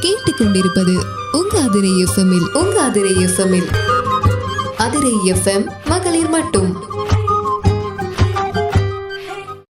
நீங்கள் கேட்டுக்கொண்டிருப்பது உங்க அதிரை எஃப்எம்மில் உங்க அதிரை எஃப்எம்மில். அதிரை எஃப்எம் மகளிர் மட்டும்.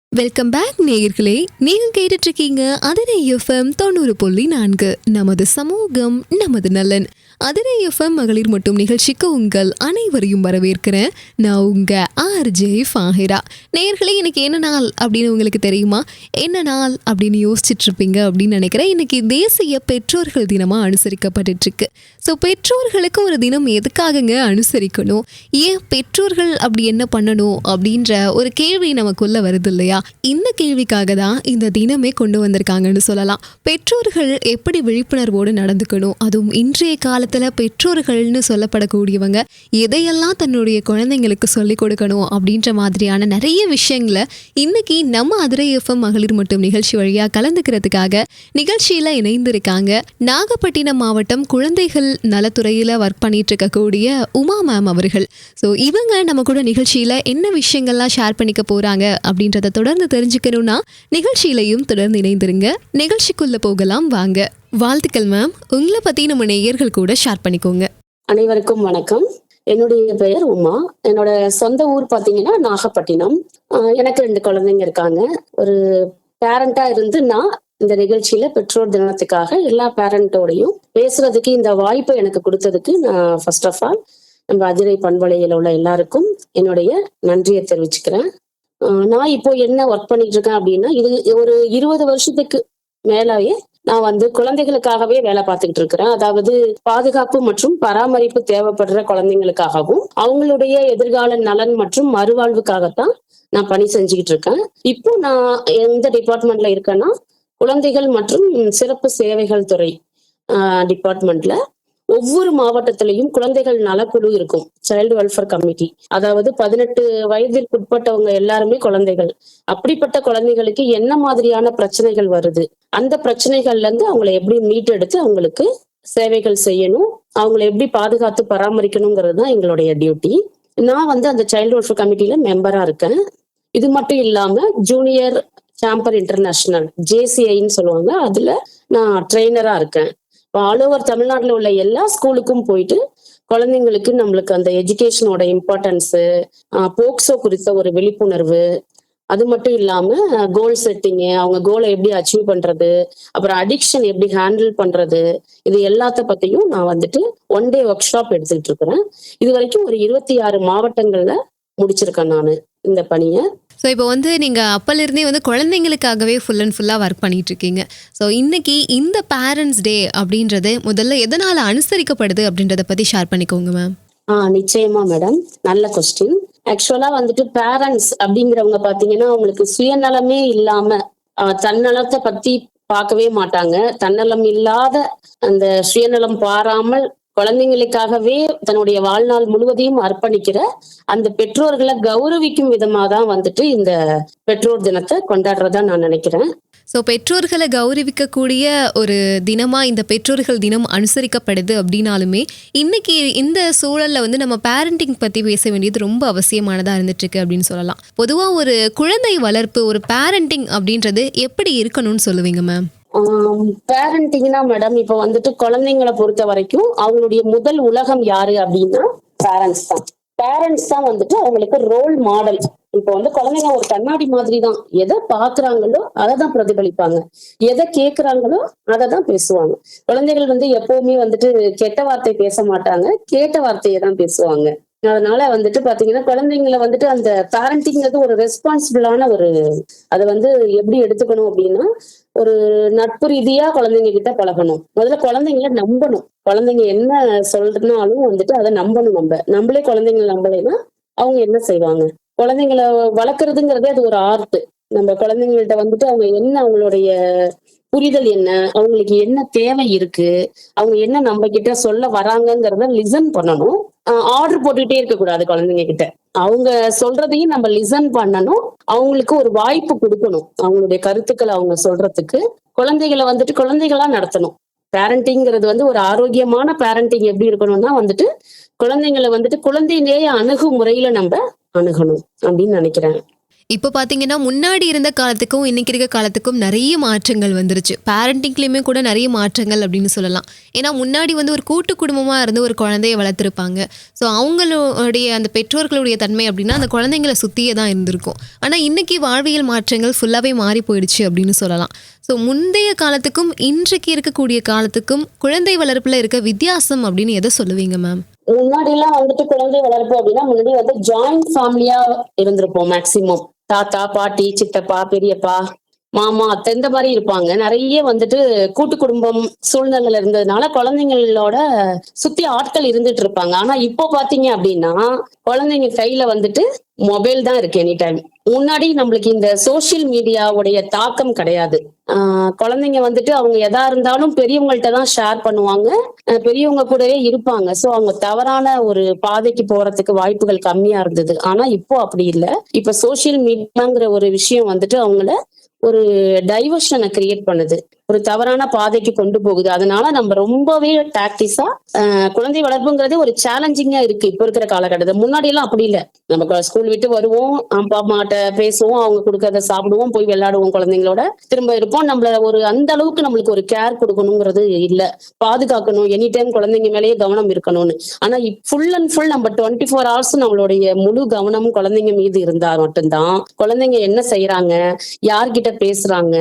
வெல்கம் பேக் நேயர்களே நீங்கள் கேட்டுட்டு இருக்கீங்க அதிரை எஃப்எம் தொண்ணூறு புள்ளி நான்கு. நமது சமூகம் நமது நலன். அதிரை எஃப்எம் மகளிர் மட்டும் நிகழ்ச்சிக்கு உங்கள் அனைவரையும் வரவேற்கிறேன். நான் உங்கள் ஆர்ஜே ஃபாஹிரா. நேர்களே எனக்கு என்ன நாள் அப்படின்னு உங்களுக்கு தெரியுமா? என்ன நாள் அப்படின்னு யோசிச்சிட்டுருப்பீங்க அப்படின்னு நினைக்கிறேன். இன்றைக்கி தேசிய பெற்றோர்கள் தினமாக அனுசரிக்கப்பட்டுருக்கு ஸோ பெற்றோர்களுக்கு ஒரு தினம் எதுக்காகங்க அனுசரிக்கணும்? ஏன் பெற்றோர்கள் அப்படி என்ன பண்ணணும் அப்படின்ற ஒரு கேள்வி நமக்குள்ளே வருது இல்லையா? இந்த கேள்விக்காக தான் இந்த தினமே கொண்டு வந்திருக்காங்கன்னு சொல்லலாம். பெற்றோர்கள் எப்படி விழிப்புணர்வோடு நடந்துக்கணும்? அதுவும் இன்றைய கால காலத்தில் பெற்றோர்கள்னு சொல்லப்படக்கூடியவங்க எதையெல்லாம் தன்னுடைய குழந்தைங்களுக்கு சொல்லிக் கொடுக்கணும் அப்படின்ற மாதிரியான நிறைய விஷயங்களை இன்னைக்கு நம்ம அதிரை எஃப்எம் மகளிர் மட்டும் நிகழ்ச்சி வழியாக கலந்துக்கிறதுக்காக நிகழ்ச்சியில் இணைந்திருக்காங்க. நாகப்பட்டினம் மாவட்டம் குழந்தைகள் நலத்துறையில் ஒர்க் பண்ணிட்டு இருக்கக்கூடிய உமா மேம் அவர்கள். ஸோ இவங்க நம்ம கூட நிகழ்ச்சியில் என்ன விஷயங்கள்லாம் ஷேர் பண்ணிக்க போகிறாங்க அப்படின்றத தொடர்ந்து தெரிஞ்சுக்கணும்னா நிகழ்ச்சியிலையும் தொடர்ந்து இணைந்திருங்க. நிகழ்ச்சிக்குள்ளே போகலாம் வாங்க. வாழ்த்துக்கள் மேம் உங்களை பத்தி நம்ம நேயர்கள் கூட ஷேர் பண்ணிக்கோங்க. அனைவருக்கும் வணக்கம். என்னுடைய பெயர் உமா. என்னோட சொந்த ஊர் பாத்தீங்கன்னா நாகப்பட்டினம். எனக்கு ரெண்டு குழந்தைங்க இருக்காங்க. ஒரு பேரண்டா இருந்து நான் இந்த நிகழ்ச்சியில பெற்றோர் தினத்துக்காக எல்லா பேரண்டோடையும் பேசுறதுக்கு இந்த வாய்ப்பை எனக்கு கொடுத்ததுக்கு நான் ஃபர்ஸ்ட் ஆஃப் ஆல் நம்ம அதிரை பண்பலையில உள்ள எல்லாருக்கும் என்னுடைய நன்றியை தெரிவிச்சுக்கிறேன். நான் இப்போ என்ன ஒர்க் பண்ணிட்டு இருக்கேன் அப்படின்னா இது ஒரு இருபது வருஷத்துக்கு மேலாவே நான் வந்து குழந்தைகளுக்காகவே வேலை பார்த்துக்கிட்டு இருக்கிறேன். அதாவது பாதுகாப்பு மற்றும் பராமரிப்பு தேவைப்படுற குழந்தைங்களுக்காகவும் அவங்களுடைய எதிர்கால நலன் மற்றும் மறுவாழ்வுக்காகத்தான் நான் பணி செஞ்சுக்கிட்டு இருக்கேன். இப்போ நான் எந்த டிபார்ட்மெண்ட்ல இருக்கேன்னா குழந்தைகள் மற்றும் சிறப்பு சேவைகள் துறை டிபார்ட்மெண்ட்ல ஒவ்வொரு மாவட்டத்திலையும் குழந்தைகள் நலக்குழு இருக்கும். சைல்டு வெல்ஃபேர் கமிட்டி அதாவது பதினெட்டு வயதிற்கு உட்பட்டவங்க எல்லாருமே குழந்தைகள். அப்படிப்பட்ட குழந்தைகளுக்கு என்ன மாதிரியான பிரச்சனைகள் வருது? அந்த பிரச்சனைகள்ல இருந்து அவங்களை எப்படி மீட்டெடுத்து அவங்களுக்கு சேவைகள் செய்யணும்? அவங்களை எப்படி பாதுகாத்து பராமரிக்கணுங்கிறது தான் எங்களுடைய டியூட்டி நான் வந்து அந்த சைல்டு வெல்ஃபேர் கமிட்டியில மெம்பரா இருக்கேன். இது மட்டும் இல்லாம ஜூனியர் சாம்பர் இன்டர்நேஷனல் ஜேசிஐன்னு சொல்லுவாங்க. அதுல நான் ட்ரெயினரா இருக்கேன். ஆல் ஓவர் தமிழ்நாட்டில் உள்ள எல்லா ஸ்கூலுக்கும் போயிட்டு குழந்தைங்களுக்கு நம்மளுக்கு அந்த எஜுகேஷனோட இம்பார்ட்டன்ஸு போக்சோ குறித்த ஒரு விழிப்புணர்வு அது மட்டும் இல்லாம கோல் செட்டிங்கு அவங்க கோலை எப்படி அச்சீவ் பண்றது அப்புறம் அடிக்ஷன் எப்படி ஹேண்டில் பண்றது இது எல்லாத்த பத்தியும் நான் வந்துட்டு ஒன் டே ஒர்க் ஷாப் எடுத்துக்கிட்டு இருக்கிறேன். இது வரைக்கும் ஒரு இருபத்தி ஆறு மாவட்டங்கள்ல முடிச்சிருக்கேன் நான் இந்த பணியை. ஸோ இப்போ வந்து நீங்கள் அப்போலேருந்தே வந்து குழந்தைங்களுக்காகவே ஃபுல் அண்ட் ஃபுல்லாக ஒர்க் பண்ணிட்டு இருக்கீங்க ஸோ இன்னைக்கு இந்த பேரண்ட்ஸ் டே அப்படின்றது முதல்ல எதனால் அனுசரிக்கப்படுது அப்படின்றத பற்றி ஷேர் பண்ணிக்கோங்க மேம் ஆஹ் நிச்சயமா மேடம் நல்ல கொஸ்டின் ஆக்சுவலா வந்துட்டு பேரண்ட்ஸ் அப்படிங்கிறவங்க பாத்தீங்கன்னா அவங்களுக்கு சுயநலமே இல்லாம தன்னலத்தை பத்தி பார்க்கவே மாட்டாங்க. தன்னலம் இல்லாத அந்த சுயநலம் பாராமல் குழந்தைங்களுக்காகவே தன்னுடைய வாழ்நாள் முழுவதையும் அர்ப்பணிக்கிற அந்த பெற்றோர்களை கௌரவிக்கும் விதமா தான் வந்துட்டு இந்த பெற்றோர் தினத்தை கொண்டாடுறதா நான் நினைக்கிறேன். ஸோ பெற்றோர்களை கௌரவிக்கக்கூடிய ஒரு தினமாக இந்த பெற்றோர்கள் தினம் அனுசரிக்கப்படுது அப்படின்னாலுமே இன்னைக்கு இந்த சூழலில் வந்து நம்ம பேரண்டிங் பற்றி பேச வேண்டியது ரொம்ப அவசியமானதாக இருந்துட்டுருக்கு அப்படின்னு சொல்லலாம். பொதுவாக ஒரு குழந்தை வளர்ப்பு ஒரு பேரண்டிங் அப்படின்றது எப்படி இருக்கணும்னு சொல்லுவீங்க மேம் பேரண்டிங்னா மேடம் இப்ப வந்துட்டு குழந்தைங்களை பொறுத்த வரைக்கும் அவங்களுடைய முதல் உலகம் யாரு அப்படின்னா பேரண்ட்ஸ் தான். பேரண்ட்ஸ் தான் வந்துட்டு அவங்களுக்கு ரோல் மாடல் இப்ப வந்து குழந்தைங்க ஒரு கண்ணாடி மாதிரி தான். எதை பாக்குறாங்களோ அதை தான் பிரதிபலிப்பாங்க. எதை கேக்குறாங்களோ அதை தான் பேசுவாங்க. குழந்தைகள் வந்து எப்பவுமே வந்துட்டு கெட்ட வார்த்தை பேச மாட்டாங்க. கேட்ட வார்த்தையை தான் பேசுவாங்க. அதனால வந்துட்டு பாத்தீங்கன்னா குழந்தைங்களை வந்துட்டு அந்த பேரண்டிங்கிறது ஒரு ரெஸ்பான்சிபிளான ஒரு அதை வந்து எப்படி எடுத்துக்கணும் அப்படின்னா ஒரு நட்பு ரீதியா குழந்தைங்க கிட்ட பழகணும். முதல்ல குழந்தைங்கள நம்பணும். குழந்தைங்க என்ன சொல்றதுனாலும் வந்துட்டு அதை நம்பணும் நம்ம. நம்மளே குழந்தைங்களை நம்பலைன்னா அவங்க என்ன செய்வாங்க? குழந்தைங்களை வளர்க்குறதுங்கிறதே அது ஒரு ஆர்ட். நம்ம குழந்தைங்கள்ட்ட வந்துட்டு அவங்க என்ன அவங்களுடைய புரிதல் என்ன? அவங்களுக்கு என்ன தேவை இருக்கு? அவங்க என்ன நம்ம கிட்ட சொல்ல வராங்கங்கிறத லிசன் பண்ணணும். ஆர்டர் போட்டுக்கிட்டே இருக்கக்கூடாது குழந்தைங்க கிட்ட அவங்க சொல்றதையும் நம்ம லிசன் பண்ணணும். அவங்களுக்கு ஒரு வாய்ப்பு கொடுக்கணும். அவங்களுடைய கருத்துக்களை அவங்க சொல்றதுக்கு. குழந்தைகளை வந்துட்டு குழந்தைகளா நடத்தணும். பேரண்டிங்கிறது வந்து ஒரு ஆரோக்கியமான பேரண்டிங் எப்படி இருக்கணும்னா வந்துட்டு குழந்தைங்களை வந்துட்டு குழந்தை அணுகுமுறையில நம்ம அணுகணும் அப்படின்னு நினைக்கிறேன். இப்போ பார்த்தீங்கன்னா முன்னாடி இருந்த காலத்துக்கும் இன்றைக்கி இருக்க காலத்துக்கும் நிறைய மாற்றங்கள் வந்துருச்சு. பேரண்டிங்லேயுமே கூட நிறைய மாற்றங்கள் அப்படின்னு சொல்லலாம். ஏன்னா முன்னாடி வந்து ஒரு கூட்டு குடும்பமாக இருந்து ஒரு குழந்தைய வளர்த்துருப்பாங்க. ஸோ அவங்களுடைய அந்த பெற்றோர்களுடைய தன்மை அப்படின்னா அந்த குழந்தைங்களை சுற்றியே தான் இருந்திருக்கும். ஆனால் இன்னைக்கு வாழ்வியல் மாற்றங்கள் ஃபுல்லாகவே மாறி போயிடுச்சு அப்படின்னு சொல்லலாம். ஸோ முந்தைய காலத்துக்கும் இன்றைக்கு இருக்கக்கூடிய காலத்துக்கும் குழந்தை வளர்ப்புல இருக்க வித்தியாசம் அப்படின்னு எதை சொல்லுவீங்க மேம் முன்னாடி எல்லாம் வந்துட்டு குழந்தை வளர்ப்பு அப்படின்னா முன்னாடி வந்து ஜாயிண்ட் ஃபேமிலியா இருந்திருப்போம் மேக்சிமம் தாத்தா பாட்டி சித்தப்பா பெரியப்பா மாமா அத்தை இந்த மாதிரி இருப்பாங்க. நிறைய வந்துட்டு கூட்டு குடும்பம் சூழ்நிலையில இருந்ததுனால குழந்தைங்களோட சுத்தி ஆட்கள் இருந்துட்டு இருப்பாங்க. ஆனா இப்போ பாத்தீங்க அப்படின்னா குழந்தைங்க கையில வந்துட்டு மொபைல் தான் இருக்கு எனி டைம் முன்னாடி நம்மளுக்கு இந்த சோஷியல் மீடியாவுடைய தாக்கம் கிடையாது. ஆஹ் குழந்தைங்க வந்துட்டு அவங்க எதா இருந்தாலும் பெரியவங்கள்ட்ட தான் ஷேர் பண்ணுவாங்க. பெரியவங்க கூடவே இருப்பாங்க. சோ அவங்க தவறான ஒரு பாதைக்கு போறதுக்கு வாய்ப்புகள் கம்மியா இருந்தது. ஆனா இப்போ அப்படி இல்லை. இப்ப சோஷியல் மீடியாங்கிற ஒரு விஷயம் வந்துட்டு அவங்கள ஒரு டைவர்ஷனை கிரியேட் பண்ணுது. ஒரு தவறான பாதைக்கு கொண்டு போகுது. அதனால நம்ம ரொம்பவே டாக்டிஸா குழந்தை வளர்ப்புங்கிறதே ஒரு சேலஞ்சிங்கா இருக்கு இப்ப இருக்கிற காலகட்டத்தில். முன்னாடி எல்லாம் அப்படி இல்லை. நம்ம ஸ்கூல் விட்டு வருவோம் அப்பா அம்மாட்ட பேசுவோம் அவங்க கொடுக்கறத சாப்பிடுவோம் போய் விளையாடுவோம் குழந்தைங்களோட. திரும்ப இருப்போம். நம்மள ஒரு அந்த அளவுக்கு நம்மளுக்கு ஒரு கேர் கொடுக்கணுங்கிறது இல்ல. பாதுகாக்கணும். எனி டைம் குழந்தைங்க மேலேயே கவனம் இருக்கணும்னு. ஆனா ஃபுல் அண்ட் ஃபுல் நம்ம டுவெண்ட்டி ஃபோர் ஹவர்ஸ் நம்மளுடைய முழு கவனமும் குழந்தைங்க மீது இருந்தா மட்டும்தான் குழந்தைங்க என்ன செய்யறாங்க யார்கிட்ட பேசுறாங்க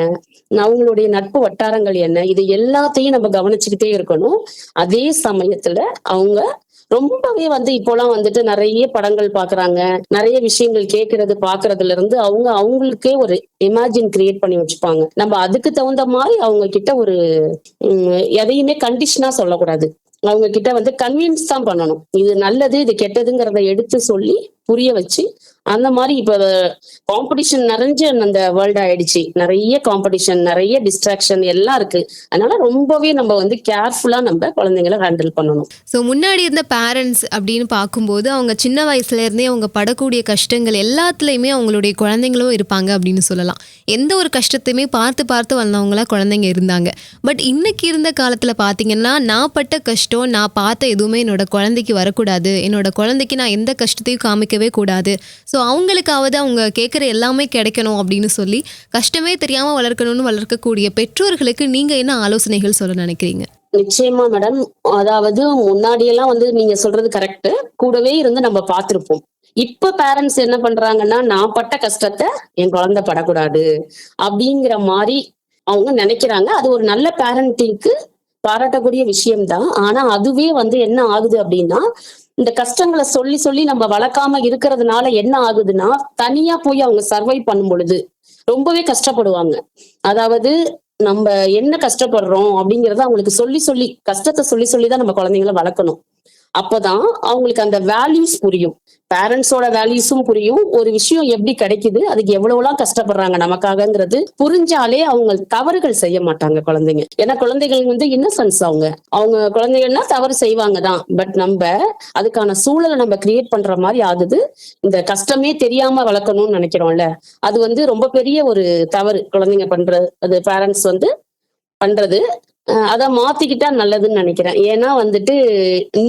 அவங்களுடைய நட்பு வட்டாரங்கள் என்ன? இது எல்லாத்தையும் நம்ம கவனிச்சுக்கிட்டே இருக்கணும். அதே சமயத்துல அவங்க ரொம்பவே வந்து இப்போலாம் வந்துட்டு நிறைய படங்கள் பாக்குறாங்க. நிறைய விஷயங்கள் கேட்கறது பாக்குறதுல இருந்து அவங்க அவங்களுக்கே ஒரு இமேஜின் கிரியேட் பண்ணி வச்சுப்பாங்க. நம்ம அதுக்கு தகுந்த மாதிரி அவங்க கிட்ட ஒரு எதையுமே கண்டிஷனா சொல்லக்கூடாது. அவங்க கிட்ட வந்து கன்வின்ஸ் தான் பண்ணணும். இது நல்லது இது கெட்டதுங்கிறத எடுத்து சொல்லி புரிய வச்சு அந்த மாதிரி இப்ப காம்படிஷன் நிறைஞ்ச அந்த வேர்ல்ட் ஆயிடுச்சு. நிறைய காம்படிஷன் நிறைய டிஸ்ட்ராக்ஷன் எல்லாம் இருக்கு. அதனால ரொம்பவே நம்ம வந்து கேர்ஃபுல்லா நம்ம குழந்தைங்களை ஹேண்டில் பண்ணணும். ஸோ முன்னாடி இருந்த பேரண்ட்ஸ் அப்படின்னு பார்க்கும்போது அவங்க சின்ன வயசுல இருந்தே அவங்க படக்கூடிய கஷ்டங்கள் எல்லாத்துலயுமே அவங்களுடைய குழந்தைங்களும் இருப்பாங்க அப்படின்னு சொல்லலாம். எந்த ஒரு கஷ்டத்தையுமே பார்த்து பார்த்து வந்தவங்களா குழந்தைங்க இருந்தாங்க. பட் இன்னைக்கு இருந்த காலத்துல பாத்தீங்கன்னா நான் பட்ட கஷ்டம் நான் பார்த்த எதுவுமே என்னோட குழந்தைக்கு வரக்கூடாது. என்னோட குழந்தைக்கு நான் எந்த கஷ்டத்தையும் காமிக்கவே கூடாது. ஸோ அவங்களுக்காவது அவங்க கேட்குற எல்லாமே கிடைக்கணும் அப்படின்னு சொல்லி கஷ்டமே தெரியாமல் வளர்க்கணும்னு வளர்க்கக்கூடிய பெற்றோர்களுக்கு நீங்கள் என்ன ஆலோசனைகள் சொல்ல நினைக்கிறீங்க? நிச்சயமா மேடம். அதாவது முன்னாடி எல்லாம் வந்து நீங்க சொல்றது கரெக்ட். கூடவே இருந்து நம்ம பார்த்திருப்போம். இப்ப பேரண்ட்ஸ் என்ன பண்றாங்கன்னா நான் பட்ட கஷ்டத்தை என் குழந்தை படக்கூடாது அப்படிங்கிற மாதிரி அவங்க நினைக்கிறாங்க. அது ஒரு நல்ல பேரண்டிங்க்கு பாராட்டக்கூடிய விஷயம்தான். ஆனா அதுவே வந்து என்ன ஆகுது அப்படின்னா இந்த கஷ்டங்களை சொல்லி சொல்லி நம்ம வளர்க்காம இருக்கிறதுனால என்ன ஆகுதுன்னா தனியா போய் அவங்க சர்வை பண்ணும் பொழுது ரொம்பவே கஷ்டப்படுவாங்க. அதாவது நம்ம என்ன கஷ்டப்படுறோம் அப்படிங்கறத அவங்களுக்கு சொல்லி சொல்லி கஷ்டத்தை சொல்லி சொல்லி தான் நம்ம குழந்தைங்களை வளர்க்கணும். அப்பதான் அவங்களுக்கு அந்த வேல்யூஸ் புரியும். பேரண்ட்ஸோட வேல்யூஸும் புரியும். ஒரு விஷயம் எப்படி கிடைக்குது அதுக்கு எவ்வளவுலாம் கஷ்டப்படுறாங்க நமக்காகங்கிறது புரிஞ்சாலே அவங்க தவறுகள் செய்ய மாட்டாங்க குழந்தைங்க. ஏன்னா குழந்தைகள் வந்து இன்னசென்ஸ் அவங்க. அவங்க குழந்தைகள்னா தவறு செய்வாங்க தான். பட் நம்ம அதுக்கான சூழலை நம்ம கிரியேட் பண்ற மாதிரி ஆகுது. இந்த கஷ்டமே தெரியாம வளர்க்கணும்னு நினைக்கிறோம்ல. அது வந்து ரொம்ப பெரிய ஒரு தவறு குழந்தைங்க பண்ற அது பேரண்ட்ஸ் வந்து பண்றது. அதை மாத்திக்கிட்டா நல்லதுன்னு நினைக்கிறேன். ஏன்னா வந்துட்டு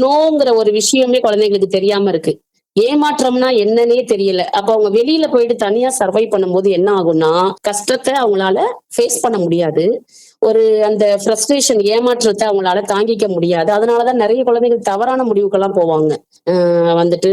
நோங்கிற ஒரு விஷயமே குழந்தைங்களுக்கு தெரியாம இருக்கு. ஏமாற்றம்னா என்னன்னே தெரியல. அப்ப அவங்க வெளியில போயிட்டு தனியா சர்வை பண்ணும்போது என்ன ஆகும்னா கஷ்டத்தை அவங்களால ஃபேஸ் பண்ண முடியாது. ஒரு அந்த ஃப்ரஸ்ட்ரேஷன் ஏமாற்றத்தை அவங்களால தாங்கிக்க முடியாது. அதனாலதான் நிறைய குழந்தைகள் தவறான முடிவுக்கெல்லாம் போவாங்க. வந்துட்டு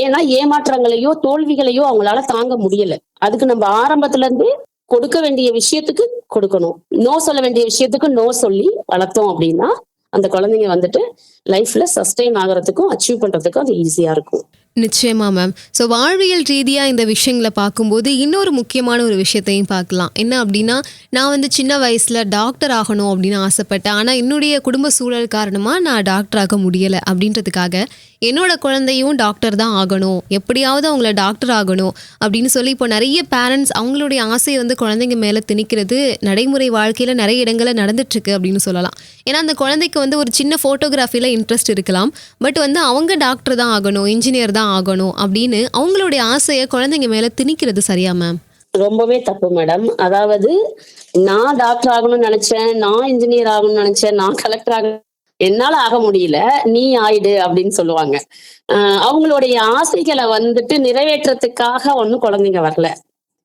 ஏன்னா ஏமாற்றங்களையோ தோல்விகளையோ அவங்களால தாங்க முடியல. அதுக்கு நம்ம ஆரம்பத்துல இருந்து கொடுக்க வேண்டிய விஷயத்துக்கு கொடுக்கணும். நோ சொல்ல வேண்டிய விஷயத்துக்கு நோ சொல்லி வளர்த்தோம் அப்படின்னா அந்த குழந்தைங்க வந்துட்டு லைஃப்ல சஸ்டெயின் ஆகிறதுக்கும் அச்சீவ் பண்றதுக்கும் அது ஈஸியா இருக்கும். நிச்சயமா மேம் ஸோ வாழ்வியல் ரீதியாக இந்த விஷயங்களை பார்க்கும்போது இன்னொரு முக்கியமான ஒரு விஷயத்தையும் பார்க்கலாம். என்ன அப்படின்னா நான் வந்து சின்ன வயசில் டாக்டர் ஆகணும் அப்படின்னு ஆசைப்பட்டேன். ஆனால் என்னுடைய குடும்ப சூழல் காரணமாக நான் டாக்டர் ஆக முடியலை அப்படின்றதுக்காக என்னோட குழந்தையும் டாக்டர் தான் ஆகணும். எப்படியாவது அவங்கள டாக்டர் ஆகணும் அப்படின்னு சொல்லி இப்போ நிறைய பேரண்ட்ஸ் அவங்களுடைய ஆசையை வந்து குழந்தைங்க மேலே திணிக்கிறது நடைமுறை வாழ்க்கையில் நிறைய இடங்களில் நடந்துட்டுருக்கு அப்படின்னு சொல்லலாம். ஏன்னா அந்த குழந்தைக்கு வந்து ஒரு சின்ன ஃபோட்டோகிராஃபியில் இன்ட்ரெஸ்ட் இருக்கலாம். பட் வந்து அவங்க டாக்டர் தான் ஆகணும் இன்ஜினியர் தான் ஆகணும் அப்படின்னு அவங்களுடைய ஆசையை குழந்தைங்க மேலே திணிக்கிறது சரியா மேம் ரொம்பவே தப்பு மேடம் அதாவது நான் டாக்டர் ஆகணும்னு நினைச்சேன் நான் இன்ஜினியர் ஆகணும்னு நினைச்சேன் நான் கலெக்டர் ஆகணும் என்னால ஆக முடியல நீ ஆயிடு அப்படின்னு சொல்லுவாங்க. அவங்களுடைய ஆசைகளை வந்துட்டு நிறைவேற்றத்துக்காக ஒன்னும் குழந்தைங்க வரல.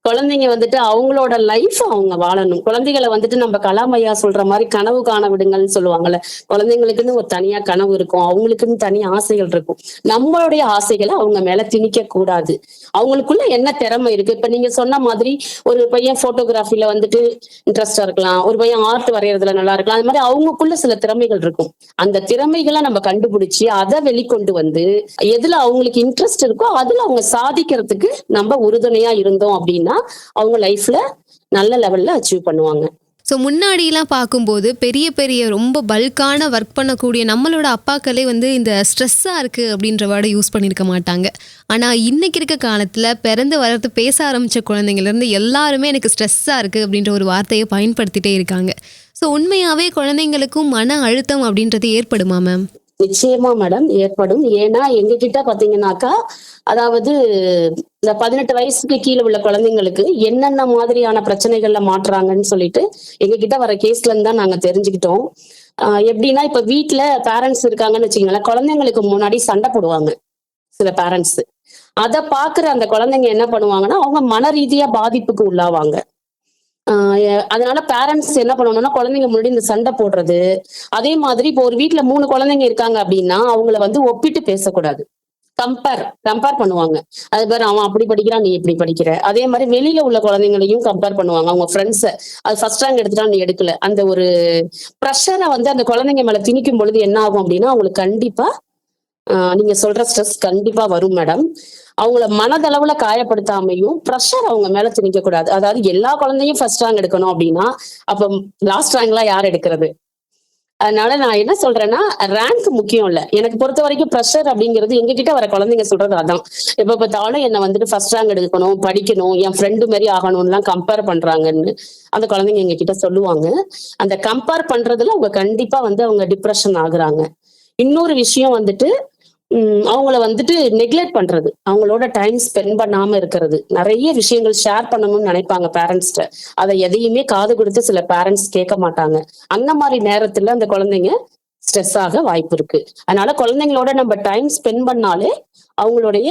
குழந்தைங்க வந்துட்டு அவங்களோட லைஃப் அவங்க வாழணும். குழந்தைகளை வந்துட்டு நம்ம கலாமையா சொல்ற மாதிரி கனவு காண விடுங்கள்னு சொல்லுவாங்கல்ல. குழந்தைங்களுக்குன்னு ஒரு தனியா கனவு இருக்கும். அவங்களுக்குன்னு தனி ஆசைகள் இருக்கும். நம்மளுடைய ஆசைகளை அவங்க மேல திணிக்க கூடாது. அவங்களுக்குள்ள என்ன திறமை இருக்கு? இப்ப நீங்க சொன்ன மாதிரி ஒரு பையன் போட்டோகிராஃபில வந்துட்டு இன்ட்ரெஸ்டா இருக்கலாம். ஒரு பையன் ஆர்ட் வரைகிறதுல நல்லா இருக்கலாம். அது மாதிரி அவங்களுக்குள்ள சில திறமைகள் இருக்கும். அந்த திறமைகளை நம்ம கண்டுபிடிச்சு அதை வெளிக்கொண்டு வந்து எதுல அவங்களுக்கு இன்ட்ரெஸ்ட் இருக்கோ அதுல அவங்க சாதிக்கிறதுக்கு நம்ம உறுதுணையா இருந்தோம் அப்படின்னா அவங்க லைஃப்ல நல்ல லெவல்ல அச்சீவ் பண்ணுவாங்க. ஸோ முன்னாடிலாம் பார்க்கும்போது பெரிய பெரிய ரொம்ப பல்கான ஒர்க் பண்ணக்கூடிய நம்மளோட அப்பாக்களே வந்து இந்த ஸ்ட்ரெஸ்ஸாக இருக்குது அப்படின்ற வேர்டை யூஸ் பண்ணியிருக்க மாட்டாங்க. ஆனால் இன்னைக்கு இருக்க காலத்தில் பிறந்து வளர்த்து பேச ஆரம்பித்த குழந்தைங்கலேருந்து எல்லாருமே எனக்கு ஸ்ட்ரெஸ்ஸாக இருக்குது அப்படின்ற ஒரு வார்த்தையை பயன்படுத்திட்டே இருக்காங்க. ஸோ உண்மையாகவே குழந்தைங்களுக்கும் மன அழுத்தம் அப்படின்றது ஏற்படுமா மேம் நிச்சயமா மேடம் ஏற்படும். ஏன்னா எங்க கிட்ட பாத்தீங்கன்னாக்கா அதாவது இந்த பதினெட்டு வயசுக்கு கீழே உள்ள குழந்தைங்களுக்கு என்னென்ன மாதிரியான பிரச்சனைகள்ல மாற்றுறாங்கன்னு சொல்லிட்டு எங்க கிட்ட வர கேஸ்ல இருந்து தான் நாங்க தெரிஞ்சுக்கிட்டோம். எப்படின்னா இப்ப வீட்டுல பேரண்ட்ஸ் இருக்காங்கன்னு வச்சுக்கோங்களேன் குழந்தைங்களுக்கு முன்னாடி சண்டை போடுவாங்க சில பேரண்ட்ஸ் அதை பாக்குற அந்த குழந்தைங்க என்ன பண்ணுவாங்கன்னா அவங்க மன ரீதியா பாதிப்புக்கு உள்ளாவாங்க. அதனால பேரண்ட்ஸ் என்ன பண்ணணும்னா குழந்தைங்க முன்னாடி இந்த சண்டை போடுறது. அதே மாதிரி இப்போ ஒரு வீட்டுல மூணு குழந்தைங்க இருக்காங்க அப்படின்னா அவங்கள வந்து ஒப்பிட்டு பேசக்கூடாது. கம்பேர் கம்பேர் பண்ணுவாங்க. அது பேர் அவன் அப்படி படிக்கிறான் நீ இப்படி படிக்கிற. அதே மாதிரி வெளியில உள்ள குழந்தைங்களையும் கம்பேர் பண்ணுவாங்க. அவங்க ஃப்ரெண்ட்ஸை அது ஃபர்ஸ்ட் ரேங்க் எடுத்துட்டா நீ எடுக்கல. அந்த ஒரு ப்ரெஷரை வந்து அந்த குழந்தைங்க மேல திணிக்கும் பொழுது என்ன ஆகும் அப்படின்னா அவங்களுக்கு கண்டிப்பா நீங்க சொல்ற ஸ்ட்ரெஸ் கண்டிப்பா வரும் மேடம் அவங்கள மனதளவுல காயப்படுத்தாமையும் ப்ரெஷர் அவங்க மேல திணிக்க கூடாது அதாவது எல்லா குழந்தையும் ஃபர்ஸ்ட் ரேங்க் எடுக்கணும் அப்படின்னா அப்ப லாஸ்ட் ரேங்க்லாம் யார் எடுக்கிறது? அதனால நான் என்ன சொல்றேன்னா ரேங்க் முக்கியம் இல்ல. எனக்கு பொறுத்த வரைக்கும் ப்ரெஷர் அப்படிங்கிறது எங்க கிட்ட வர குழந்தைங்க சொல்றது அதான். எப்ப பார்த்தாலும் என்ன வந்துட்டு ஃபர்ஸ்ட் ரேங்க் எடுக்கணும் படிக்கணும் என் ஃப்ரெண்டு மாதிரி ஆகணும்லாம் கம்பேர் பண்றாங்கன்னு அந்த குழந்தைங்க எங்க கிட்ட சொல்லுவாங்க. அந்த கம்பேர் பண்றதுல அவங்க கண்டிப்பா வந்து அவங்க டிப்ரெஷன் ஆகுறாங்க. இன்னொரு விஷயம் வந்துட்டு அவங்கள வந்துட்டு நெக்லெக்ட் பண்றது. அவங்களோட டைம் ஸ்பெண்ட் பண்ணாம இருக்கிறது. நிறைய விஷயங்கள் ஷேர் பண்ணணும்னு நினைப்பாங்க பேரண்ட்ஸ்ட அதை எதையுமே காது கொடுத்து சில பேரண்ட்ஸ் கேட்க மாட்டாங்க. அந்த மாதிரி நேரத்துல அந்த குழந்தைங்க ஸ்ட்ரெஸ் ஆக வாய்ப்பு இருக்கு. அதனால குழந்தைங்களோட நம்ம டைம் ஸ்பெண்ட் பண்ணாலே அவங்களுடைய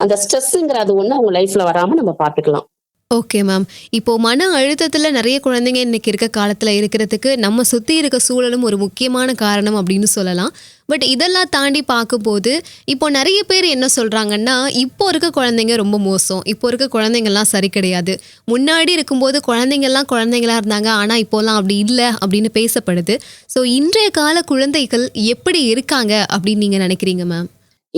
அந்த ஸ்ட்ரெஸ்ஸுங்கிற அது ஒண்ணு அவங்க லைஃப்ல வராம நம்ம பாத்துக்கலாம் ஓகே மேம் இப்போ மன அழுத்தத்தில் நிறைய குழந்தைங்க இன்னைக்கு இருக்க காலத்தில் இருக்கிறதுக்கு நம்ம சுற்றி இருக்க சூழலும் ஒரு முக்கியமான காரணம் அப்படின்னு சொல்லலாம். பட் இதெல்லாம் தாண்டி பார்க்கும்போது இப்போ நிறைய பேர் என்ன சொல்கிறாங்கன்னா இப்போ இருக்க குழந்தைங்க ரொம்ப மோசம். இப்போ இருக்க குழந்தைங்கள்லாம் சரி கிடையாது. முன்னாடி இருக்கும்போது குழந்தைங்கள்லாம் குழந்தைங்களா இருந்தாங்க. ஆனால் இப்போலாம் அப்படி இல்லை அப்படின்னு பேசப்படுது. ஸோ இன்றைய கால குழந்தைகள் எப்படி இருக்காங்க அப்படின்னு நீங்கள் நினைக்கிறீங்க மேம்